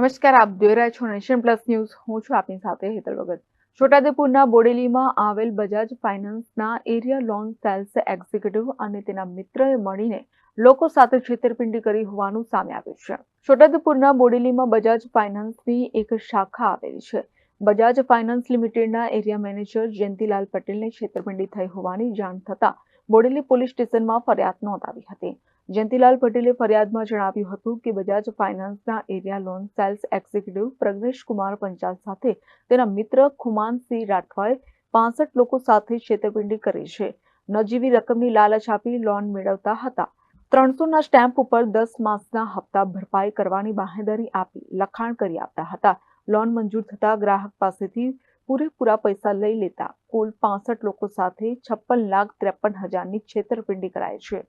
નમસ્કાર, આપ જોઈ રહ્યા છો નેશન પ્લસ ન્યૂઝ. હું છું આપની સાથે હેતલ ભગત. છોટાઉદેપુરના બોડેલીમાં આવેલ બજાજ ફાઇનાન્સના એરિયા લોન સેલ્સ એક્ઝિક્યુટિવ અને તેના મિત્રએ મળીને લોકો સાથે છેતરપિંડી કરી હોવાનું સામે આવ્યું છે. છોટાઉદેપુરના બોડેલીમાં બજાજ ફાઇનાન્સની એક શાખા આવેલી છે. બજાજ ફાઇનાન્સ લિમિટેડના એરિયા મેનેજર જયંતિલાલ પટેલને છેતરપિંડી થઈ હોવાની જાણ થતાં બોડેલી પોલીસ સ્ટેશનમાં ફરિયાદ નોંધાવી હતી. જયંતિલાલ પટેલે ફરિયાદમાં જણાવ્યું હતું કે Bajaj ફાઇનાન્સના area loan sales executive Pragnesh Kumar Panchal સાથે તેના મિત્ર ખુમાનસિંહ રાઠવાએ પાસઠ લોકો સાથે છેતરપિંડી કરી છે. નજીવી રકમની લાલચ આપી લોન મેળવતા હતા. ત્રણસોના સ્ટેમ્પ ઉપર દસ માસના હપ્તા ભરપાઈ કરવાની બાહેંધરી આપી લખાણ કરી આપતા હતા. લોન મંજૂર થતા ગ્રાહક પાસેથી પૂરેપૂરા પૈસા લઈ લેતા કુલ પાસઠ લોકો સાથે છપ્પન લાખ ત્રેપન હજારની છેતરપિંડી કરાય છે.